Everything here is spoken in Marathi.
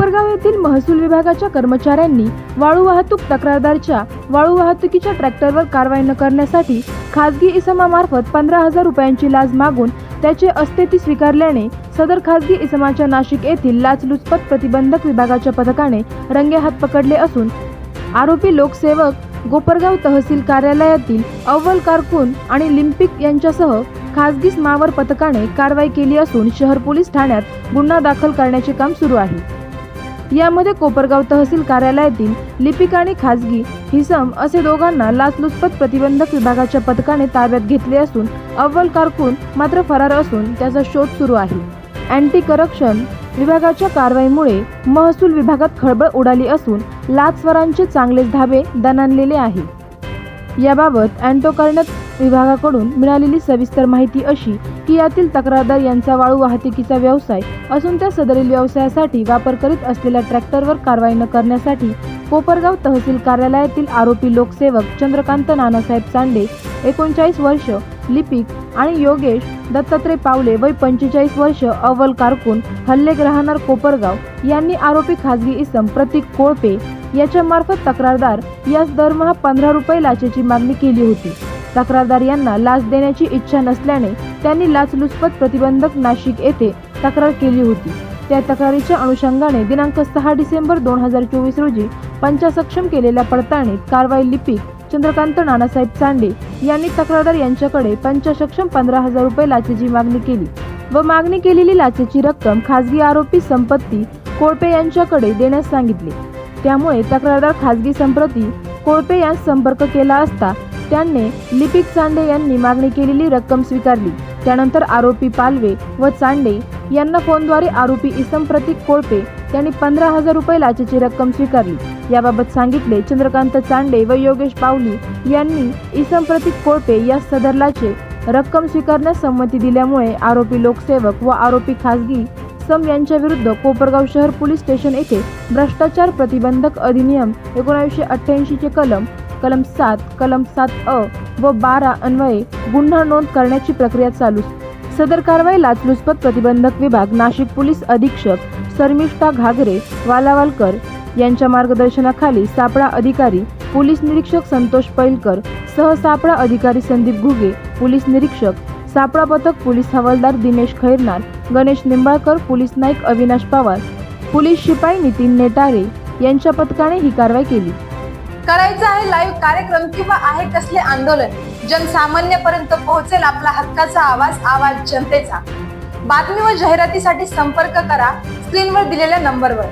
कोपरगाव येथील महसूल विभागाच्या कर्मचाऱ्यांनी वाळू वाहतूक तक्रारदारच्या वाळू वाहतुकीच्या ट्रॅक्टरवर कारवाई न करण्यासाठी खासगी इसमामार्फत पंधरा हजार रुपयांची लाच मागून त्याचे असते ती स्वीकारल्याने सदर खासगी इसमाच्या नाशिक येथील लाचलुचपत प्रतिबंधक विभागाच्या पथकाने रंगेहात पकडले असून आरोपी लोकसेवक गोपरगाव तहसील कार्यालयातील अव्वल कारकून आणि लिम्पिक यांच्यासह खासगी स्मावर पथकाने कारवाई केली असून शहर पोलीस ठाण्यात गुन्हा दाखल करण्याचे काम सुरू आहे. यामध्ये कोपरगाव तहसील कार्यालयातील लिपिक आणि खासगी हिसम असे दोघांना लाचलुचपत प्रतिबंधक विभागाच्या पथकाने ताब्यात घेतले असून अव्वल कारकून मात्र फरार असून त्याचा शोध सुरू आहे. अँटी करप्शन विभागाच्या कारवाईमुळे महसूल विभागात खळबळ उडाली असून लाचस्वरांचे चांगलेच धाबे दणाणलेले आहे. याबाबत अँटो करण्यात विभागाकडून मिळालेली सविस्तर माहिती अशी की यातील तक्रारदार यांचा वाळू वाहतुकीचा व्यवसाय असून त्या सदरील व्यवसायासाठी वापर करीत असलेल्या ट्रॅक्टरवर कारवाई न करण्यासाठी कोपरगाव तहसील कार्यालयातील आरोपी लोकसेवक चंद्रकांत नानासाहेब सांडे एकोणचाळीस वर्ष लिपिक आणि योगेश दत्तात्रय पावले वय पंचेचाळीस वर्ष अव्वल कारकून हल्लेक राहणार कोपरगाव यांनी आरोपी खासगी इसम प्रतीक कोळपे याच्या मार्फत तक्रारदार यास दरमहा पंधरा रुपये लाचेची मागणी केली होती. तक्रारदार यांना लाच देण्याची इच्छा नसल्याने त्यांनी लाचलुचपत प्रतिबंधक नाशिक येथे तक्रार केली होती. त्या तक्रारीच्या अनुषंगाने दिनांक सहा डिसेंबर दोन हजार चोवीस रोजी पंचासक्षम केलेल्या पडताळणीत कारवाई लिपिक चंद्रकांत नानासाहेब चांडे यांनी तक्रारदार यांच्याकडे पंचसक्षम पंधरा हजार रुपये लाचेची मागणी केली व मागणी केलेली लाचेची रक्कम खासगी आरोपी संपत्ती कोळपे यांच्याकडे देण्यास सांगितले. त्यामुळे तक्रारदार खासगी संप्रती कोळपे यांस संपर्क केला असता त्यांनी लिपिक चांडे यांनी मागणी केलेली रक्कम स्वीकारली. त्यानंतर आरोपी पालवे व चांडे यांना फोनद्वारे आरोपी इसम प्रतीक कोळपे यांनी पंधरा हजार रुपये लाचेची रक्कम स्वीकारली. याबाबत सांगितले चंद्रकांत चांडे व योगेश पावली यांनी इसम प्रतीक कोळपे या सदर लाचे रक्कम स्वीकारण्यास संमती दिल्यामुळे आरोपी लोकसेवक व आरोपी खासगी सम यांच्या विरुद्ध कोपरगाव शहर पोलीस स्टेशन येथे भ्रष्टाचार प्रतिबंधक अधिनियम एकोणीसशे अठ्ठ्याऐंशीचे कलम कलम सात कलम सात अ व बारा अन्वये गुन्हा नोंद करण्याची प्रक्रिया चालू. सदर कारवाई लाचलुचपत प्रतिबंधक विभाग नाशिक पोलीस अधीक्षक शर्मिष्ठा घागरे वालावालकर यांच्या मार्गदर्शनाखाली सापळा अधिकारी पोलीस निरीक्षक संतोष पैलकर सह सापळा अधिकारी संदीप घुगे पोलीस निरीक्षक सापळा पथक पोलीस हवालदार दिनेश खैरनार गणेश निंबाळकर पोलीस नाईक अविनाश पवार पोलीस शिपाई नितीन नेटारे यांच्या पथकाने ही कारवाई केली. करायचं आहे लाईव्ह कार्यक्रम किंवा आहे कसले आंदोलन जनसामान्यपर्यंत पोहोचेल आपला हक्काचा आवाज आवाज जनतेचा. बातमी व जाहिरातीसाठी संपर्क करा स्क्रीनवर दिलेल्या नंबरवर